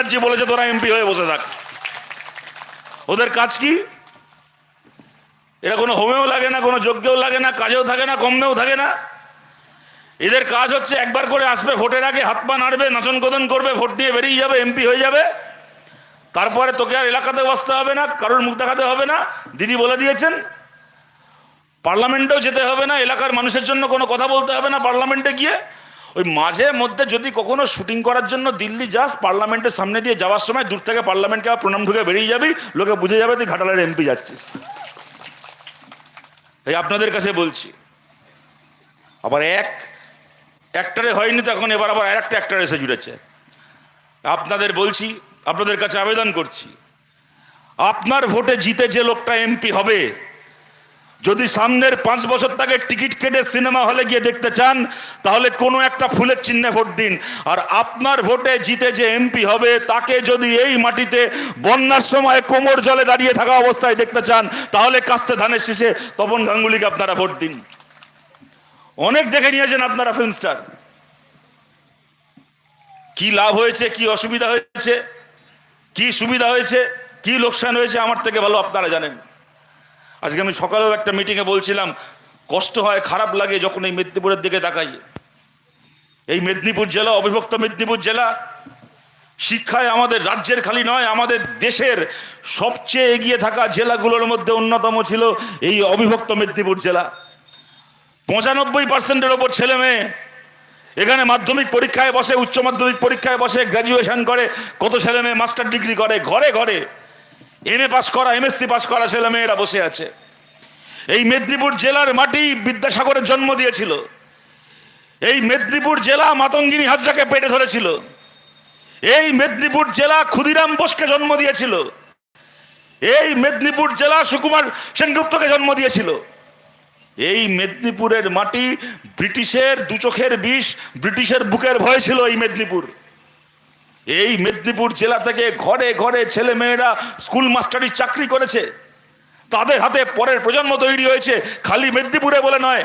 ব্যানার্জি বলেছে, তোরা এমপি হয়ে বসে থাক। ওদের কাজ কি? এরা কোনো হোমেও লাগে না, কোনো যজ্ঞেও লাগে না, কাজেও থাকে না কমেও থাকে না। এদের কাজ হচ্ছে, একবার করে আসবে ভোটের আগে হাত পা নাড়বে, নাচন কদন করবে, ভোট দিয়ে বেরিয়ে যাবে, এমপি হয়ে যাবে। তারপরে তোকে আর এলাকাতে বসতে হবে না, কারোর মুখ দেখাতে হবে না, দিদি বলে দিয়েছেন। পার্লামেন্টেও যেতে হবে না, এলাকার মানুষের জন্য কোনো কথা বলতে হবে না, পার্লামেন্টে গিয়ে ওই মাঝে মধ্যে যদি কখনো শুটিং করার জন্য দিল্লি যাস, পার্লামেন্টের সামনে দিয়ে যাওয়ার সময় দূর থেকে পার্লামেন্টকে আবার প্রণাম ঢুকে বেরিয়ে যাবি, লোকে বুঝে যাবে তুই ঘাটালের এমপি যাচ্ছিস। এই আপনাদের কাছে বলছি। আবার এক একটারে হয়নি তো এখন, এবার আবার আর একটা অ্যাক্টার এসে জুড়েছে। আপনাদের বলছি, আপনাদের কাছে আবেদন করছি, আপনার ভোটে জিতে যে লোকটা এমপি হবে যদি সামনের পাঁচ বছর তাকে টিকিট কেটে সিনেমা হলে গিয়ে দেখতে চান, তাহলে কোনো একটা ফুলের চিহ্নে ভোট দিন। আর আপনার ভোটে জিতে যে এমপি হবে, তাকে যদি এই মাটিতে বন্যার সময় কোমর জলে দাঁড়িয়ে থাকা অবস্থায় দেখতে চান, তাহলে কাস্তে ধানের শেষে তপন গাঙ্গুলিকে আপনারা ভোট দিন। অনেক দেখে নিয়েছেন আপনারা ফিল্ম স্টার কি লাভ হয়েছে, কি অসুবিধা হয়েছে, কি সুবিধা হয়েছে, কি লোকসান হয়েছে, আমার থেকে ভালো আপনারা জানেন। আজকে আমি সকালেও একটা মিটিংয়ে বলছিলাম, কষ্ট হয়, খারাপ লাগে যখন এই মেদিনীপুরের দিকে তাকাই। এই মেদিনীপুর জেলা, অবিভক্ত মেদিনীপুর জেলা, শিক্ষায় আমাদের রাজ্যের খালি নয়, আমাদের দেশের সবচেয়ে এগিয়ে থাকা জেলাগুলোর মধ্যে অন্যতম ছিল এই অবিভক্ত মেদিনীপুর জেলা। পঁচানব্বই পার্সেন্টের ওপর ছেলে মেয়ে, এখানে মাধ্যমিক পরীক্ষায় বসে, উচ্চ মাধ্যমিক পরীক্ষায় বসে গ্র্যাজুয়েশন করে, কত ছেলে মেয়ে মাস্টার ডিগ্রি করে, ঘরে ঘরে। এম এ পাস করা, এমএসসি পাস করা ছেলে মেয়েরা বসে আছে। এই মেদিনীপুর জেলার মাটি বিদ্যাসাগরের জন্ম দিয়েছিল। এই মেদিনীপুর জেলা মাতঙ্গিনী হাজরাকে পেটে ধরেছিল। এই মেদিনীপুর জেলা ক্ষুদিরাম বোসকে জন্ম দিয়েছিল। এই মেদিনীপুর জেলা সুকুমার সেনগুপ্তকে জন্ম দিয়েছিল। এই মেদিনীপুরের মাটি ব্রিটিশের দুচোখের বিষ, ব্রিটিশের বুকের ভয় ছিল এই মেদিনীপুর। এই মেদিনীপুর জেলা থেকে ঘরে ঘরে ছেলে মেয়েরা স্কুল মাস্টারি চাকরি করেছে। তাদের হাতে পরের প্রজন্ম তৈরি হয়েছে। খালি মেদিনীপুরে বলে নয়,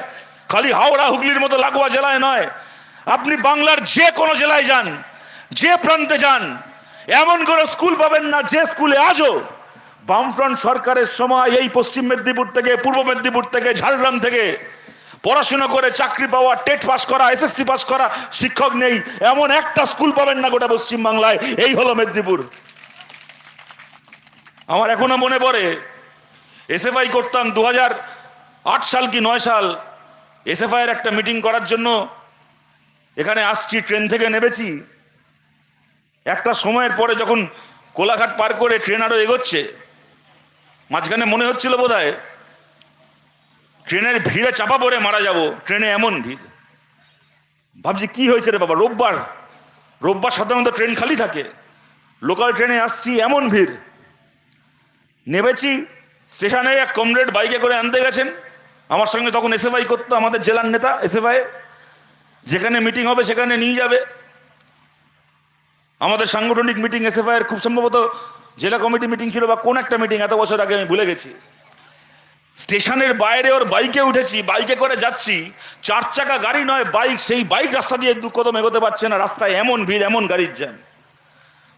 খালি হাওড়া হুগলির মতো লাগোয়া জেলায় নয়। আপনি বাংলার যে কোনো জেলায় যান, যে প্রান্তে যান, এমন কোনো স্কুল পাবেন না যে স্কুলে আজও। বামফ্রন্ট সরকারের সময় এই পশ্চিম মেদিনীপুর থেকে, পূর্ব মেদিনীপুর থেকে, ঝাড়গ্রাম থেকে পড়াশোনা করে চাকরি পাওয়া, টেট পাস করা, এসএসসি পাস করা শিক্ষক নেই। এমন একটা স্কুল পাবেন না গোটা পশ্চিম বাংলায় এই হলো মেদিনীপুর। আমার এখনও মনে পড়ে, এসএফআই করতাম দু আট সাল কি নয় সাল, এসএফআই এর একটা মিটিং করার জন্য এখানে আসছি, ট্রেন থেকে নেমেছি। একটা সময়ের পরে যখন কোলাঘাট পার করে ট্রেন আরও এগোচ্ছে, মাঝখানে মনে হচ্ছিল বোধ ট্রেনের ভিড়ে চাপা পড়ে মারা যাব, ট্রেনে এমন ভিড়। ভাবছি, কি হয়েছে রে বাবা, রোববার। রোববার সাধারণত ট্রেন খালি থাকে। লোকাল ট্রেনে আসছি, এমন ভিড়। নেমেছি, স্টেশনে এক কমরেড বাইকে করে আনতে গেছেন। আমার সঙ্গে তখন এসএফআই করতো, আমাদের জেলার নেতা এসএফআই যেখানে মিটিং হবে, সেখানে নিয়ে যাবে। আমাদের সাংগঠনিক মিটিং এসএফআই এর খুব সম্ভবত জেলা কমিটি মিটিং ছিল বা কোন একটা মিটিং, এত বছর আগে আমি ভুলে গেছি। স্টেশনের বাইরে ওর বাইকে উঠেছি, বাইকে করে যাচ্ছি। চার চাকা গাড়ি নয়, বাইক, সেই বাইক রাস্তা দিয়ে দু কদম এগোতে পারছে না, রাস্তায় এমন ভিড়, এমন গাড়ির জ্যাম।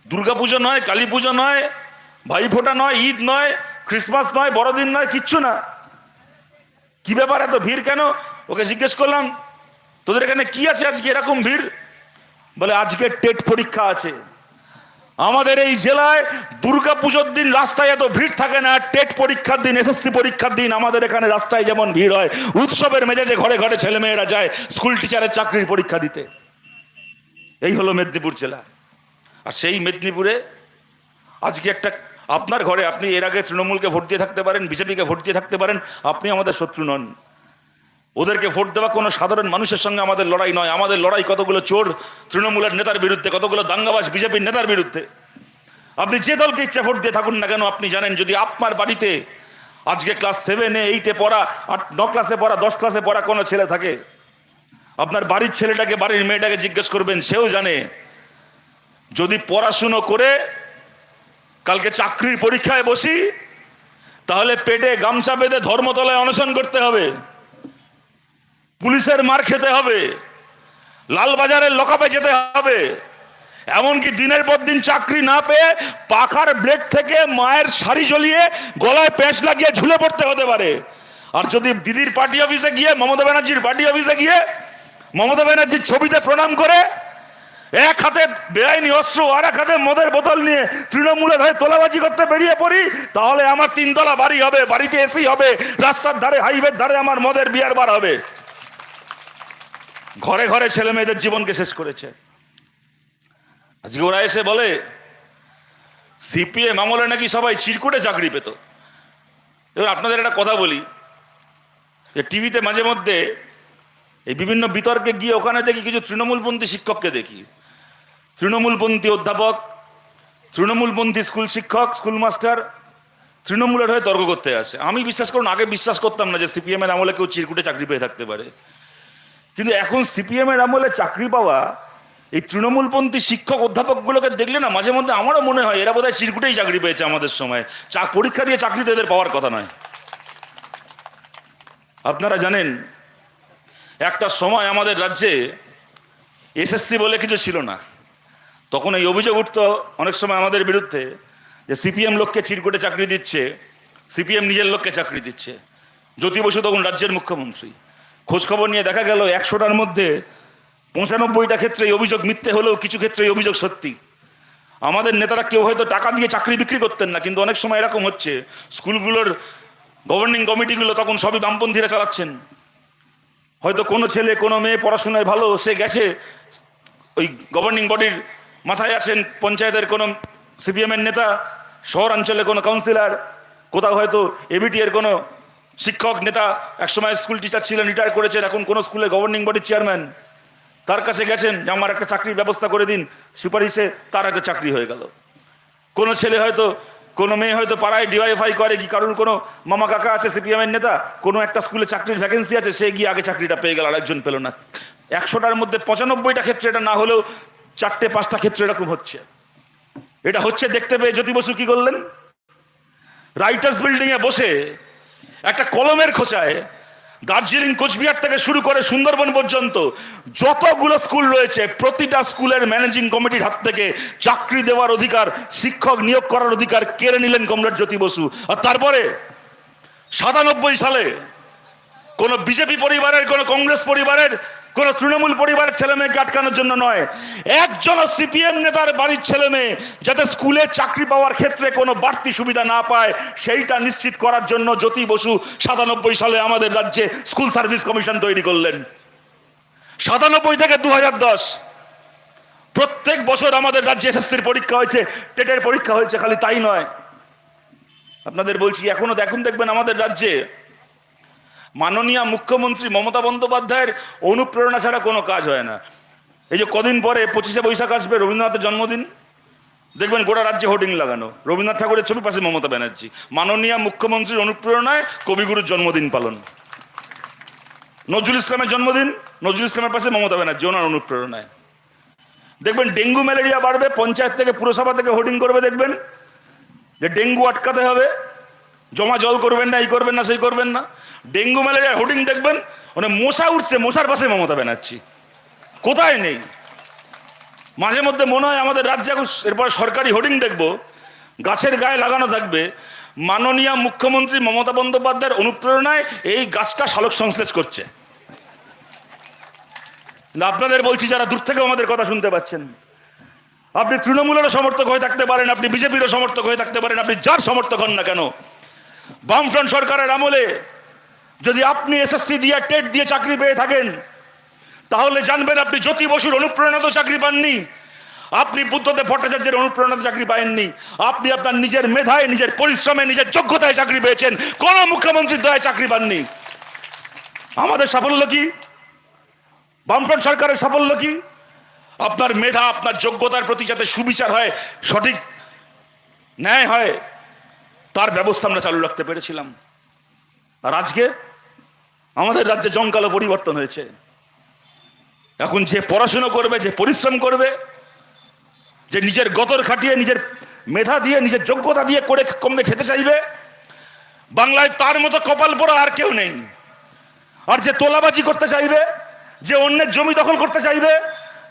দুর্গাপুজো নয় কালী পুজো নয়, ভাইফোঁটা নয়, ঈদ নয়, ক্রিসমাস নয়, বড়দিন নয়, কিচ্ছু না। কি ব্যাপার এত ভিড় কেন? ওকে জিজ্ঞেস করলাম, তোদের এখানে কি আছে আজকে? এরকম ভিড়? বলে, আজকে টেট পরীক্ষা আছে। আমাদের এই জেলায় দুর্গা পুজোর দিন রাস্তায় এত ভিড় থাকে না, টেট পরীক্ষার দিন, এসএসসি পরীক্ষার দিন, আমাদের এখানে রাস্তায় যেমন ভিড় হয়, উৎসবের মেজাজে ঘরে ঘরে ছেলেমেয়েরা যায় স্কুল টিচারের চাকরির পরীক্ষা দিতে। এই হলো মেদিনীপুর জেলা। আর সেই মেদিনীপুরে আজকে একটা, আপনার ঘরে আপনি এর আগে তৃণমূলকে ভোট দিয়ে থাকতে পারেন, বিজেপিকে ভোট দিয়ে থাকতে পারেন, আপনি আমাদের শত্রু নন। ওদেরকে ভোট দেওয়া কোনো সাধারণ মানুষের সঙ্গে আমাদের লড়াই নয়। আমাদের লড়াই কতগুলো চোর, তৃণমূলের নেতার বিরুদ্ধে, কতগুলো দাঙ্গাবাজ বিজেপির নেতার বিরুদ্ধে। আপনি যে দলকে ইচ্ছা ভোট দিয়ে থাকুন না কেন, আপনি জানেন, যদি আপনার বাড়িতে আজকে ক্লাস সেভেনে এইটে পড়া, আট, ন ক্লাসে পড়া, দশ ক্লাসে পড়া কোনো ছেলে থাকে, আপনার বাড়ির ছেলেটাকে, বাড়ির মেয়েটাকে জিজ্ঞেস করবেন, সেও জানে। যদি পড়াশুনো করে কালকে চাকরির পরীক্ষায় বসি, তাহলে পেটে গামছা বেঁধে ধর্মতলায় অনশন করতে হবে। পুলিশের মার খেতে হবে, লালবাজারের লকাপে যেতে হবে। এমনকি দিনের পর দিন চাকরি না পেয়ে পাখার ব্লেড থেকে মায়ের শাড়ি জ্বলিয়ে গলায় প্যাঁচ লাগিয়ে ঝুলে পড়তে হতে পারে। আর যদি দিদির পার্টি অফিসে গিয়ে, মমতা ব্যানার্জির পার্টি অফিসে গিয়ে মমতা ব্যানার্জির ছবিতে প্রণাম করে, এক হাতে বেআইনি অস্ত্র, আর এক হাতে মদের বোতল নিয়ে তৃণমূলের হয়ে তোলাবাজি করতে বেরিয়ে পড়ি, তাহলে আমার তিনতলা বাড়ি হবে, বাড়িতে এসি হবে, রাস্তার ধারে হাইওয়ের ধারে আমার মদের বিয়ার বার হবে। ঘরে ঘরে ছেলে মেয়েদের জীবনকে শেষ করেছে। আজকে ওরা এসে বলে, সিপিএম আমলে নাকি সবাই চিরকুটে চাকরি পেত। এবার আপনাদের একটা কথা বলি, যে টিভিতে মাঝে মধ্যে এই বিভিন্ন বিতর্কে গিয়ে ওখানে দেখি কিছু তৃণমূলপন্থী শিক্ষককে দেখি। তৃণমূলপন্থী অধ্যাপক, তৃণমূলপন্থী স্কুল শিক্ষক, স্কুল মাস্টার, তৃণমূলের হয়ে তর্ক করতে আসে। আমি বিশ্বাস করুন, আগে বিশ্বাস করতাম না যে সিপিএমের আমলে কেউ চিরকুটে চাকরি পেয়ে থাকতে পারে। কিন্তু এখন সিপিএম এর আমলে চাকরি পাওয়া এই তৃণমূলপন্থী শিক্ষক অধ্যাপকগুলোকে দেখলে না মাঝে মধ্যে আমারও মনে হয় এরা বোধহয় চিরকুটেই চাকরি পেয়েছে আমাদের সময়। চা, পরীক্ষা দিয়ে চাকরি এদের পাওয়ার কথা নয়। আপনারা জানেন, একটা সময় আমাদের রাজ্যে এসএসসি বলে কিছু ছিল না। তখন এই অভিযোগ উঠতো অনেক সময় আমাদের বিরুদ্ধে যে সিপিএম লোককে চিরকুটে চাকরি দিচ্ছে সিপিএম নিজের লোককে চাকরি দিচ্ছে। জ্যোতি বসু তখন রাজ্যের মুখ্যমন্ত্রী। খোঁজখবর নিয়ে দেখা গেল একশোটার মধ্যে পঁচানব্বইটা ক্ষেত্রে এই অভিযোগ মিথ্যে হলেও কিছু ক্ষেত্রে এই অভিযোগ সত্যি। আমাদের নেতারা কেউ হয়তো টাকা দিয়ে চাকরি বিক্রি করতেন না, কিন্তু অনেক সময় এরকম হচ্ছে। স্কুলগুলোর গভর্নিং কমিটিগুলো তখন সবই বামপন্থীরা চালাচ্ছেন। হয়তো কোনো ছেলে, কোনো মেয়ে পড়াশোনায় ভালো, সে গেছে, ওই গভর্নিং বডির মাথায় আছেন, পঞ্চায়েতের কোনো সিপিএমের নেতা, শহরাঞ্চলে কোনো কাউন্সিলর কোথাও হয়তো এবিটি এর কোনো শিক্ষক, নেতা, একসময় স্কুল টিচার ছিলেন রিটায়ার করেছেন, এখন কোনো স্কুলে গভর্নিং বডির চেয়ারম্যান তার কাছে গেছেন, যে আমার একটা চাকরির ব্যবস্থা করে দিন, সুপারিশে তার একটা চাকরি হয়ে গেল। কোনো ছেলে হয়তো, কোনো মেয়ে হয়তো পাড়ায় ডিওয়াইফাই করে কি কারোর কোনো মামা কাকা আছে সিপিএমের নেতা? কোনো একটা স্কুলে চাকরির ভ্যাকেন্সি আছে, সে গিয়ে আগে চাকরিটা পেয়ে গেল, আরেকজন পেল না। একশোটার মধ্যে পঁচানব্বইটা ক্ষেত্রে এটা না হলেও চারটে, পাঁচটা ক্ষেত্রে এরকম হচ্ছে। এটা হচ্ছে দেখতে পেয়ে জ্যোতি বসু কি করলেন? রাইটার্স বিল্ডিংয়ে বসে একটা কলমের খোঁচায় দার্জিলিং কোচবিহার থেকে শুরু করে সুন্দরবন পর্যন্ত যতগুলো স্কুল রয়েছে, প্রতিটা স্কুলের ম্যানেজিং কমিটির হাত থেকে চাকরি দেওয়ার অধিকার, শিক্ষক নিয়োগ করার অধিকার কেড়ে নিলেন কমরেড জ্যোতি বসু। আর তারপরে সাতানব্বই সালে কোন বিজেপি পরিবারের, কোন কংগ্রেস পরিবারের কোন তৃণমূল পরিবারের ছেলে মেয়েকে আটকানোর জন্য নয়। একজন সিপিএম নেতার বাড়ির ছেলে মেয়ে যাতে স্কুলে চাকরি পাওয়ার ক্ষেত্রে কোনো বাড়তি সুবিধা না পায়, সেইটা নিশ্চিত করার জন্য জ্যোতি বসু সাতানব্বই সালে আমাদের রাজ্যে স্কুল সার্ভিস কমিশন তৈরি করলেন। সাতানব্বই থেকে দু দশ। প্রত্যেক বছর আমাদের রাজ্যে এসএসসির পরীক্ষা হয়েছে, টেটের পরীক্ষা হয়েছে, খালি তাই নয়। আপনাদের বলছি, এখনও দেখুন, দেখবেন আমাদের রাজ্যে মাননীয় মুখ্যমন্ত্রী মমতা বন্দ্যোপাধ্যায়ের অনুপ্রেরণা ছাড়া কোনো কাজ হয় না। এই যে কদিন পরে পঁচিশে বৈশাখ আসবে, রবীন্দ্রনাথের জন্মদিন, দেখবেন গোটা রাজ্যে হোর্ডিং লাগানো। রবীন্দ্রনাথ ঠাকুরের ছবি পাশে মমতা ব্যানার্জি। মাননীয় মুখ্যমন্ত্রীর অনুপ্রেরণায় কবিগুরুর জন্মদিন পালন। নজরুল ইসলামের জন্মদিন, নজরুল ইসলামের পাশে মমতা ব্যানার্জি, ওনার অনুপ্রেরণায়। দেখবেন ডেঙ্গু ম্যালেরিয়া বাড়বে, পঞ্চায়েত থেকে পুরসভা থেকে হোর্ডিং করবে, দেখবেন। যে ডেঙ্গু আটকাতে হবে জমা জল করবেন না, এই করবেন না, সেই করবেন না। ডেঙ্গু ম্যালেরিয়ার হোর্ডিং দেখবেন মানে মশা উঠছে, মশার পাশে মমতা ব্যানার্জি। কোথায় নেই? মাঝে মধ্যে মনে হয় আমাদের রাজ্যে এরপরে সরকারি হোর্ডিং দেখব। গাছের গায়ে লাগানো থাকবে। মাননীয় মুখ্যমন্ত্রী মমতা বন্দ্যোপাধ্যায়ের অনুপ্রেরণায় এই গাছটা সালোক সংশ্লেষ করছে। আপনাদের বলছি যারা দূর থেকেও আমাদের কথা শুনতে পাচ্ছেন। আপনি তৃণমূলেরও সমর্থক হয়ে থাকতে পারেন, আপনি বিজেপিরও সমর্থক হয়ে থাকতে পারেন, আপনি যার সমর্থক হন না কেন? বামফ্রন্ট সরকারের আমলে যদি আপনি এসএসসি দিয়ে টেট দিয়ে চাকরি পেয়ে থাকেন, তাহলে জানবেন আপনি জ্যোতি বসুর অনুপ্রেরণাত চাকরি পাননি, আপনি বুদ্ধদেব ভট্টাচার্যের অনুপ্রেরণাতে চাকরি পাননি, আপনি আপনার নিজের মেধায়, নিজের পরিশ্রমে, নিজের যোগ্যতায় চাকরি পেয়েছেন, কোন মুখ্যমন্ত্রীর দয়ায় চাকরি পাননি। আমাদের সাফল্য কি? বামফ্রন্ট সরকারের সাফল্য কি? আপনার মেধা, আপনার যোগ্যতার প্রতি যাতে সুবিচার হয়, সঠিক ন্যায় হয় তার ব্যবস্থা আমরা চালু রাখতে পেরেছিলাম। আর আজকে আমাদের রাজ্যে জমকালো পরিবর্তন হয়েছে। এখন যে পড়াশুনো করবে, যে পরিশ্রম করবে, যে নিজের গতর খাটিয়ে, নিজের মেধা দিয়ে, নিজের যোগ্যতা দিয়ে করে কমবে খেতে চাইবে, বাংলায় তার মতো কপাল পোড়া আর কেউ নেই। আর যে তোলাবাজি করতে চাইবে, যে অন্যের জমি দখল করতে চাইবে,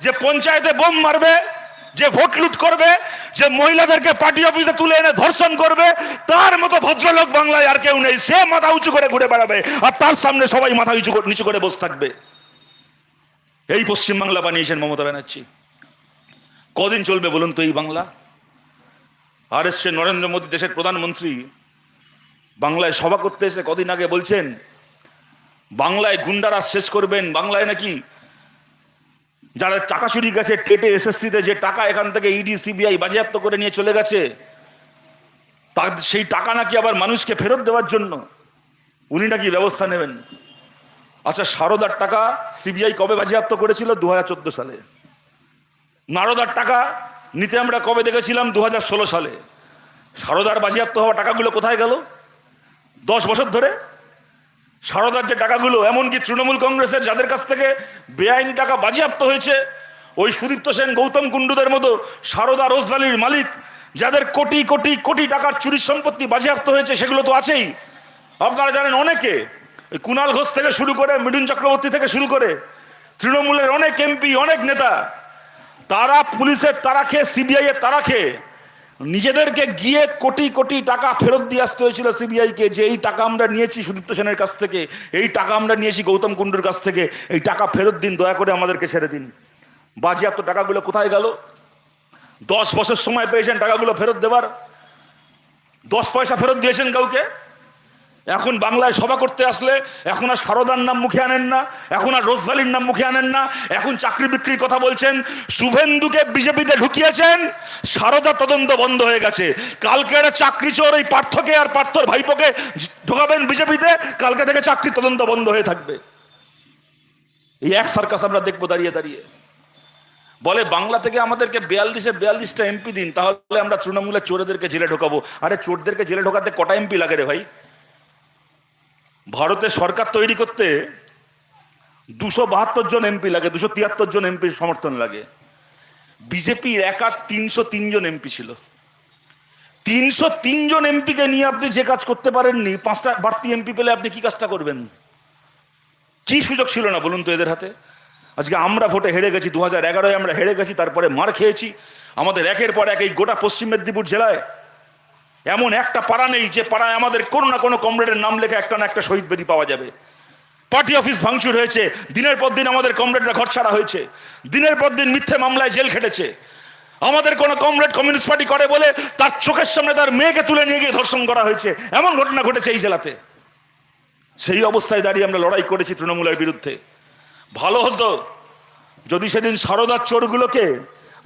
যে পঞ্চায়েতে বোম মারবে যে ভোট লুট করবে, যে মহিলাদেরকে পার্টি অফিসে তুলে এনে ধর্ষণ করবে, তার মতো ভদ্রলোক বাংলায় আর কেউ নেই। সে মাথা উঁচু করে ঘুরে বেড়াবে আর তার সামনে সবাই মাথা উঁচু নিচু করে বসে থাকবে। এই পশ্চিমবাংলা বানিয়েছেন মমতা ব্যানার্জি। কদিন চলবে বলুন তো এই বাংলা? আর এসছে নরেন্দ্র মোদী, দেশের প্রধানমন্ত্রী। বাংলায় সভা করতে এসে কদিন আগে বলছেন, বাংলায় গুন্ডারা শেষ করবেন। বাংলায় নাকি যারা টাকা চুরি গেছে, টেটে, এসএসসিতে যে টাকা এখান থেকে ইডি সিবিআই বাজেয়াপ্ত করে নিয়ে চলে গেছে, তার সেই টাকা নাকি আবার মানুষকে ফেরত দেওয়ার জন্য? উনি নাকি ব্যবস্থা নেবেন? আচ্ছা সারদার টাকা সিবিআই কবে বাজেয়াপ্ত করেছিল? দু হাজার চোদ্দ সালে। নারদার টাকা নিতে আমরা কবে দেখেছিলাম? দু হাজার ষোলো সালে। সারদার বাজেয়াপ্ত হওয়া টাকাগুলো কোথায় গেল? দশ বছর ধরে সারদার যে টাকাগুলো, এমনকি তৃণমূল কংগ্রেসের যাদের কাছ থেকে বেআইনি টাকা বাজেয়াপ্ত হয়েছে, ওই সুদীপ্ত সেন, গৌতম কুণ্ডুদের মতো সারদা রোজভ্যালির মালিক, যাদের কোটি কোটি কোটি টাকার চুরির সম্পত্তি বাজেয়াপ্ত হয়েছে, সেগুলো তো আছেই। আপনারা জানেন অনেকে, ওই কুণাল ঘোষ থেকে শুরু করে, মিঠুন চক্রবর্তী থেকে শুরু করে, তৃণমূলের অনেক এমপি, অনেক নেতা, তারা পুলিশের তারা খেয়ে সিবিআই এর তারা খেয়ে নিজেদেরকে গিয়ে কোটি কোটি টাকা ফেরত দিয়ে আসতে হয়েছিল সিবিআইকে যে এই টাকা আমরা নিয়েছি সুদীপ্ত সেনের কাছ থেকে, এই টাকা আমরা নিয়েছি গৌতম কুণ্ডুর কাছ থেকে, এই টাকা ফেরত দিন, দয়া করে আমাদেরকে ছেড়ে দিন। বাজেয়াপ্ত টাকাগুলো কোথায় গেল? দশ বছর সময় পেয়েছেন টাকাগুলো ফেরত দেবার। দশ পয়সা ফেরত দিয়েছেন কাউকে? এখন বাংলায় সভা করতে আসলে এখন আর সারদার নাম মুখে আনেন না, এখন আর রোজভ্যালির নাম মুখে আনেন না, এখন চাকরি বিক্রির কথা বলছেন, শুভেন্দুকে বিজেপিতে ঢুকিয়েছেন, সারদা তদন্ত বন্ধ হয়ে গেছে। কালকে একটা চাকরি চোর এই পার্থকে আর পার্থর ভাইপোকে ঢোকাবেন বিজেপিতে কালকে থেকে চাকরি তদন্ত বন্ধ হয়ে থাকবে। এই এক সার্কাস আমরা দেখব দাঁড়িয়ে দাঁড়িয়ে। বলে, বাংলা থেকে আমাদেরকে বিয়াল্লিশে বিয়াল্লিশটা এমপি দিন, তাহলে আমরা তৃণমূলের চোরেদেরকে জেলে ঢোকাবো। আরে চোরদেরকে জেলে ঢোকাতে কটা এমপি লাগে রে ভাই? ভারতের সরকার তৈরি করতে দুশো বাহাত্তর জন এমপি লাগে, দুশো তিয়াত্তর জন এমপি সমর্থন লাগে। বিজেপির একা তিনশো তিনজন এমপি ছিল। তিনশো তিনজন এমপিকে নিয়ে আপনি যে কাজ করতে পারেননি, পাঁচটা বাড়তি এমপি পেলে আপনি কি কাজটা করবেন? কি সুযোগ ছিল না বলুন তো এদের হাতে? আজকে আমরা ভোটে হেরে গেছি দু হাজার এগারোয় আমরা হেরে গেছি, তারপরে মার খেয়েছি। আমাদের একের পর এক এই গোটা পশ্চিম মেদিনীপুর জেলায় এমন একটা পাড়া নেই, যে পাড়ায় আমাদের কোনো না কোনো কমরেডের নাম লেখা একটা না একটা শহীদ বেদি পাওয়া যাবে। পার্টি অফিস ভাঙচুর হয়েছে, দিনের পর দিন আমাদের কমরেডরা ঘর ছাড়া হয়েছে, দিনের পর দিন মিথ্যে মামলায় জেল খেটেছে। আমাদের কোনো কমরেড কমিউনিস্ট পার্টি করে বলে তার চোখের সামনে তার মেয়েকে তুলে নিয়ে গিয়ে ধর্ষণ করা হয়েছে। এমন ঘটনা ঘটেছে এই জেলাতে। সেই অবস্থায় দাঁড়িয়ে আমরা লড়াই করেছি তৃণমূলের বিরুদ্ধে। ভালো হতো যদি সেদিন সারদার চোরগুলোকে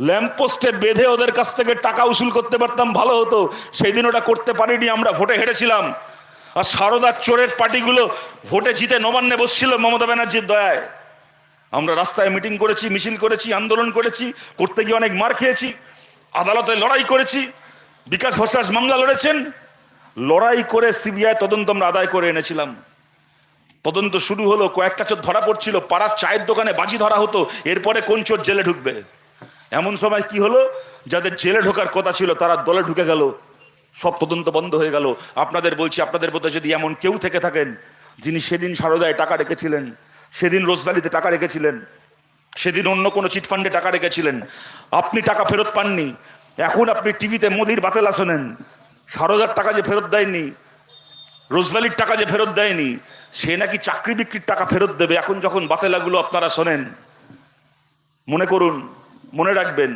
ল্যাম্পপোস্টে বেঁধে ওদের কাছ থেকে টাকা উসুল করতে পারতাম, ভালো হতো। সেই দিন ওটা করতে পারিনি, আমরা ভোটে হেরেছিলাম। আর সারদার চোরের পার্টিগুলো ভোটে জিতে নবান্নে বসছিল মমতা ব্যানার্জির দয়ায়। আমরা রাস্তায় মিটিং করেছি, মিছিল করেছি, আন্দোলন করেছি, করতে গিয়ে অনেক মার খেয়েছি, আদালতে লড়াই করেছি, বিকাশ ভট্টাচ মামলা লড়েছেন। লড়াই করে সিবিআই তদন্ত আমরা আদায় করে এনেছিলাম। তদন্ত শুরু হলো, কয়েকটা চোর ধরা পড়ছিল, পাড়ার চায়ের দোকানে বাজি ধরা হতো, এরপরে কোন চোর জেলে ঢুকবে? এমন সময় কি হলো? যাদের জেলে ঢোকার কথা ছিল, তারা দলে ঢুকে গেল। সব তদন্ত বন্ধ হয়ে গেল। আপনাদের বলছি, আপনাদের মধ্যে যদি এমন কেউ থেকে থাকেন, যিনি সেদিন সারদায় টাকা রেখেছিলেন, সেদিন রোজদালিতে টাকা রেখেছিলেন, সেদিন অন্য কোনো চিটফান্ডে টাকা রেখেছিলেন, আপনি টাকা ফেরত পাননি, এখন আপনি টিভিতে মোদির বাতেলা শোনেন সারদার টাকা যে ফেরত দেয়নি রোজভ্যালির টাকা যে ফেরত দেয়নি, সে নাকি চাকরি বিক্রির টাকা ফেরত দেবে। এখন যখন বাতেলাগুলো আপনারা শোনেন, মনে করুন মনে রাখবেন,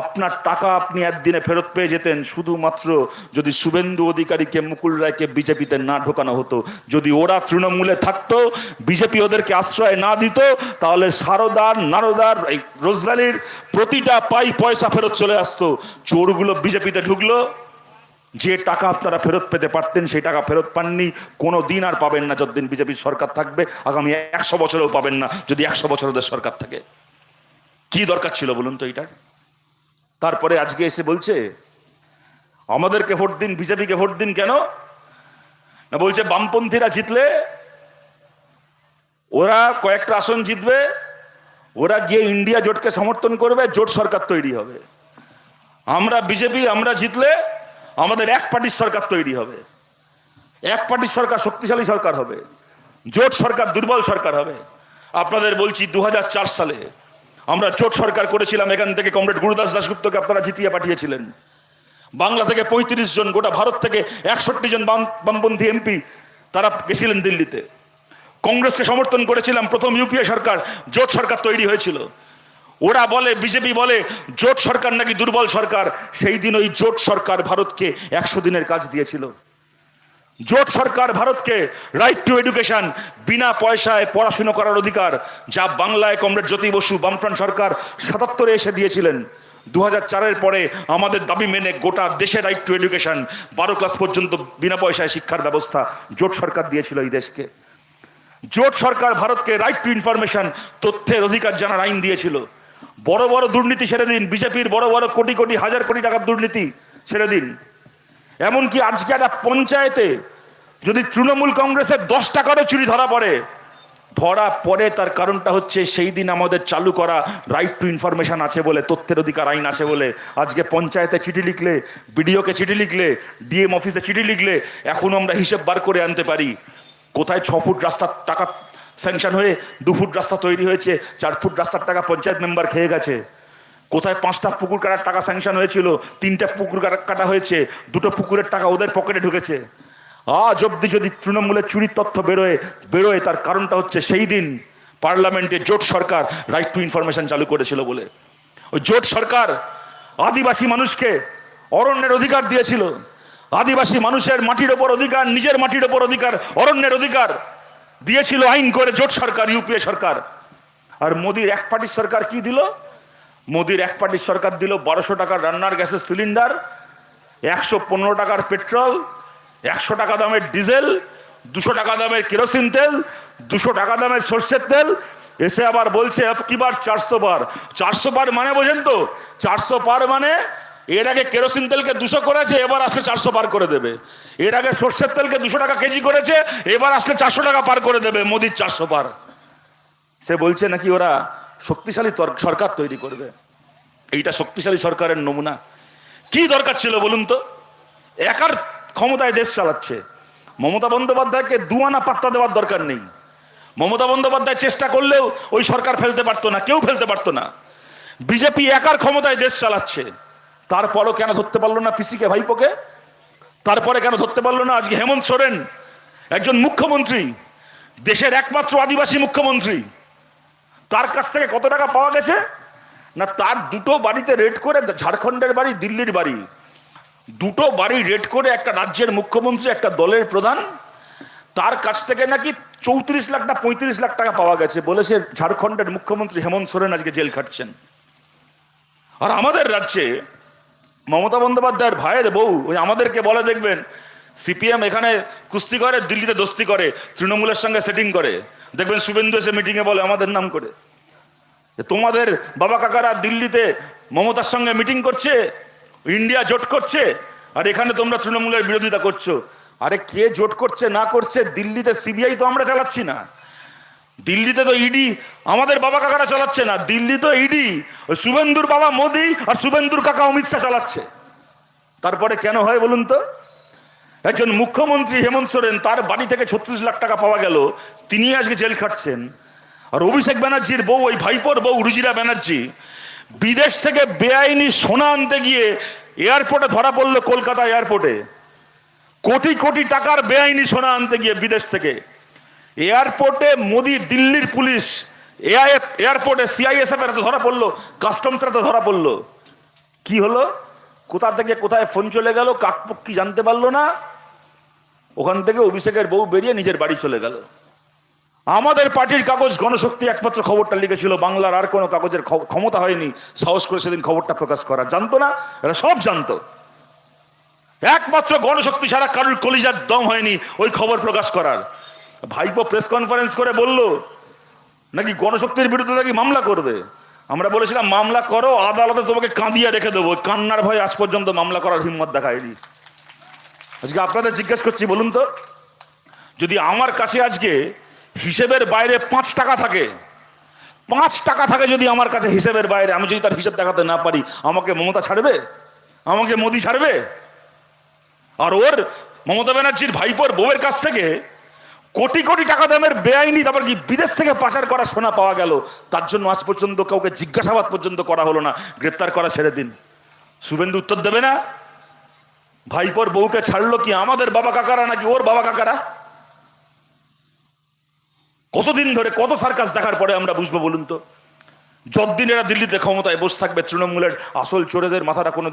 আপনার টাকা আপনি একদিনে ফেরত পেয়ে যেতেন, শুধুমাত্র যদি শুভেন্দু অধিকারীকে, মুকুল রায়কে বিজেপিতে না ঢোকানো হতো। যদি ওরা তৃণমূলে থাকতো, বিজেপি ওদেরকে আশ্রয় না দিত, তাহলে সারদার, নারদার, এই রোজভ্যালির প্রতিটা পাই পয়সা ফেরত চলে আসতো। চোরগুলো বিজেপিতে ঢুকলো, যে টাকা আপনারা ফেরত পেতে পারতেন, সেই টাকা ফেরত পাননি, কোনো দিন আর পাবেন না, যতদিন বিজেপির সরকার থাকবে, আগামী একশো বছরেও পাবেন না, যদি একশো বছর ওদের সরকার থাকে। কি দরকার ছিল বলুন তো এইটার তারপরে আজকে এসে বলছে, আমাদেরকে ভোট দিন, বিজেপিকে ভোট দিন কেন? না বলছে, বামপন্থীরা জিতলে ওরা কয়েকটা আসন জিতবে, ওরা গিয়ে ইন্ডিয়া জোটকে সমর্থন করবে, জোট সরকার তৈরি হবে। আমরা বিজেপি, আমরা জিতলে আমাদের এক পার্টির সরকার তৈরি হবে। এক পার্টির সরকার শক্তিশালী সরকার হবে। জোট সরকার দুর্বল সরকার হবে। আপনাদের বলছি দু হাজার চার সালে আমরা জোট সরকার করেছিলাম, এখান থেকে কমরেড গুরুদাস দাসগুপ্তকে আপনারা জিতিয়ে পাঠিয়েছিলেন। বাংলা থেকে পঁয়ত্রিশ জন, গোটা ভারত থেকে একষট্টি জন বাম- বামপন্থী এমপি, তারা গেছিলেন দিল্লিতে। কংগ্রেসকে সমর্থন করেছিলাম, প্রথম ইউপিএ সরকার, জোট সরকার তৈরি হয়েছিল। ওরা বলে, বিজেপি বলে, জোট সরকার নাকি দুর্বল সরকার? সেই দিন ওই জোট সরকার ভারতকে একশো দিনের কাজ দিয়েছিল। জোট সরকার ভারতকে রাইট টু এডুকেশন বিনা পয়সায় পড়াশুনো করার অধিকার, যা বাংলায় কমরেড জ্যোতি বসু বামফ্রন্ট সরকার সাতাত্তরে এসে দিয়েছিলেন। দু চারের পরে আমাদের দাবি মেনে গোটা দেশে রাইট টু এডুকেশন বারো ক্লাস পর্যন্ত বিনা পয়সায় শিক্ষার ব্যবস্থা জোট সরকার দিয়েছিল এই দেশকে। জোট সরকার ভারতকে রাইট টু ইনফরমেশন তথ্যের অধিকার জানার আইন দিয়েছিল। বড় বড় দুর্নীতি সেরে দিন, বিজেপির বড় বড় কোটি কোটি, হাজার কোটি টাকার দুর্নীতি সেরে দিন। এমনকি আজকে একটা পঞ্চায়েতে যদি তৃণমূল কংগ্রেসের দশ টাকারও চুরি ধরা পড়ে ধরা পড়ে তার কারণটা হচ্ছে সেই দিন আমাদের চালু করা রাইট টু ইনফরমেশন আছে বলে, তথ্যের অধিকার আইন আছে বলে। আজকে পঞ্চায়েতে চিঠি লিখলে, বিডিওকে চিঠি লিখলে, ডিএম অফিসে চিঠি লিখলে, এখন আমরা হিসেব বার করে আনতে পারি। কোথায় ছ ফুট রাস্তার টাকা স্যাংশন হয়ে দু ফুট রাস্তা তৈরি হয়েছে, চার ফুট রাস্তার টাকা পঞ্চায়েত মেম্বার খেয়ে গেছে। কোথায় পাঁচটা পুকুর কাটার টাকা স্যাংশন হয়েছিল, তিনটা পুকুর কাটা- হয়েছে, দুটো পুকুরের টাকা ওদের পকেটে ঢুকেছে। আজ অব্দি যদি তৃণমূলের চুরির তথ্য বেরোয় বেরোয়, তার কারণটা হচ্ছে সেই দিন পার্লামেন্টে জোট সরকার রাইট টু ইনফরমেশন চালু করেছিল বলে। ওই জোট সরকার আদিবাসী মানুষকে অরণ্যের অধিকার দিয়েছিল। আদিবাসী মানুষের মাটির ওপর অধিকার, নিজের মাটির ওপর অধিকার, অরণ্যের অধিকার দিয়েছিল আইন করে জোট সরকার, ইউপিএ সরকার। আর মোদির এক পার্টির সরকার কি দিল? মোদির এক পার্টির সরকার দিল বারোশো টাকার রান্নার গ্যাসের সিলিন্ডার, একশো পনেরো টাকার পেট্রোল, একশো টাকা দামের ডিজেল, দুশো টাকা দামের কেরোসিন তেল, দুশো টাকা দামের সর্ষের তেল। এসে আবার বলছে কিবার চারশো বার? চারশো বার মানে বোঝেন তো, চারশো পার মানে এর আগে কেরোসিন তেলকে দুশো করেছে, এবার আসলে চারশো পার করে দেবে। এর আগে সর্ষের তেলকে দুশো টাকা কেজি করেছে, এবার আসলে চারশো টাকা পার করে দেবে মোদির চারশো পার। সে বলছে নাকি ওরা শক্তিশালী সরকার তৈরি করবে। এইটা শক্তিশালী সরকারের নমুনা। কি দরকার ছিল বলুন তো? একার ক্ষমতায় দেশ চালাচ্ছে। মমতা বন্দ্যোপাধ্যায়কে দুয়ানা পাত্তা দেওয়ার দরকার নেই। মমতা বন্দ্যোপাধ্যায় চেষ্টা করলেও ওই সরকার ফেলতে পারতো না, কেউ ফেলতে পারতো না। বিজেপি একার ক্ষমতায় দেশ চালাচ্ছে। তারপরও কেন ধরতে পারল না পিসিকে, ভাইপোকে? তারপরে কেন ধরতে পারল না আজকে হেমন্ত সোরেন, একজন মুখ্যমন্ত্রী, দেশের একমাত্র আদিবাসী মুখ্যমন্ত্রী? তার কাছ থেকে কত টাকা পাওয়া গেছে? না, তার দুটো বাড়িতে রেড করে, ঝাড়খণ্ডের বাড়ি, দিল্লির বাড়ি। দুটো বাড়ি রেড করে একটা রাজ্যের মুখ্যমন্ত্রী, একটা দলের প্রধান। তার কাছ থেকে নাকি চৌত্রিশ লাখ না পঁয়ত্রিশ লাখ টাকা পাওয়া গেছে বলেছে ঝাড়খণ্ডের মুখ্যমন্ত্রী হেমন্ত সোরেন আজকে জেল খাটছেন। আর আমাদের রাজ্যে মমতা বন্দ্যোপাধ্যায়ের ভাইয়ের বউ, ওই আমাদেরকে বলে দেখবেন সিপিএম এখানে কুস্তি করে, দিল্লিতে দোস্তি করে, তৃণমূলের সঙ্গে সেটিং করে। দেখবেন শুভেন্দু এসে মিটিংয়ে বলে, আমাদের নাম করে। তোমাদের বাবা কাকারা দিল্লিতে মমতার সঙ্গে মিটিং করছে ইন্ডিয়া জোট করছে, আর এখানে তোমরা তৃণমূলের বিরোধিতা করছ। আরে কে জোট করছে, না করছে, দিল্লিতে সিবিআই তো আমরা চালাচ্ছি না। দিল্লিতে তো ইডি আমাদের বাবা কাকারা চালাচ্ছে না। দিল্লি তো ইডি শুভেন্দুর বাবা মোদি আর শুভেন্দুর কাকা অমিত শাহ চালাচ্ছে। তারপরে কেন হয় বলুন তো? একজন মুখ্যমন্ত্রী হেমন্ত সোরেন, তার বাড়ি থেকে ছত্রিশ লাখ টাকা পাওয়া গেল, তিনি আজকে জেল খাটছেন। আর অভিষেক ব্যানার্জির বউ, ওই ভাইপোর বউ, রুজিরা ব্যানার্জি, বিদেশ থেকে বেআইনি সোনা আনতে গিয়ে এয়ারপোর্টে ধরা পড়ল কলকাতা এয়ারপোর্টে। কোটি কোটি টাকার বেআইনি সোনা আনতে গিয়ে বিদেশ থেকে। এয়ারপোর্টে মোদি, দিল্লির পুলিশ এআইএফ এয়ারপোর্টে সিআইএসএফ এর ধরা পড়ল, কাস্টমসের হাতে ধরা পড়ল। কি হলো? কোথা থেকে কোথায় ফোন চলে গেল? কাকপক কি জানতে পারল না? ওখান থেকে অভিষেকের বউ বেরিয়ে নিজের বাড়ি চলে গেল। আমাদের পার্টির কাগজ গণশক্তি একমাত্র খবরটা লিখেছিল, বাংলার আর কোনো কাগজের ক্ষমতা হয়নি। সাহস করে সেদিন খবরটা প্রকাশ করার জানতো না? এরা সব জানতো। একমাত্র গণশক্তি ছাড়া কারোর কলিজার দম হয়নি ওই খবর প্রকাশ করার। ভাইপো প্রেস কনফারেন্স করে বলল, নাকি গণশক্তির বিরুদ্ধে নাকি মামলা করবে? আমরা বলেছিলাম, মামলা করো, আদালতে তোমাকে কাঁদিয়ে রেখে দেবো। কান্নার ভয় আজ পর্যন্ত মামলা করার হিম্মত দেখায়নি। আজকে আপনাদের জিজ্ঞেস করছি, বলুন তো। যদি আমার কাছে আজকে হিসেবের বাইরে পাঁচ টাকা থাকে, পাঁচ টাকা থাকে যদি আমার কাছে হিসেবের বাইরে, আমি যদি তার হিসেব দেখাতে না পারি, আমাকে মমতা ছাড়বে? আমাকে মোদি ছাড়বে? আর ওর মমতা ব্যানার্জির ভাইপোর বউয়ের কাছ থেকে কোটি কোটি টাকা দামের বেআইনি, তারপর কি বিদেশ থেকে পাচার করা সোনা পাওয়া গেল, তার জন্য আজ পর্যন্ত কাউকে জিজ্ঞাসাবাদ পর্যন্ত করা হলো না। গ্রেপ্তার করা ছেড়ে দিন। শুভেন্দু উত্তর দেবে না। ভাইপোর বউকে ছাড়লো কি আমাদের বাবা কাকারা নাকি ওর বাবা কাকারা? কতদিন ধরে কত সার্কাস দেখার পরে আমরা বুঝব বলুন তো? যতদিন এরা দিল্লিতে ক্ষমতায় বসে থাকবে, তৃণমূলের আসল চোরেদের মাথাটা কোনো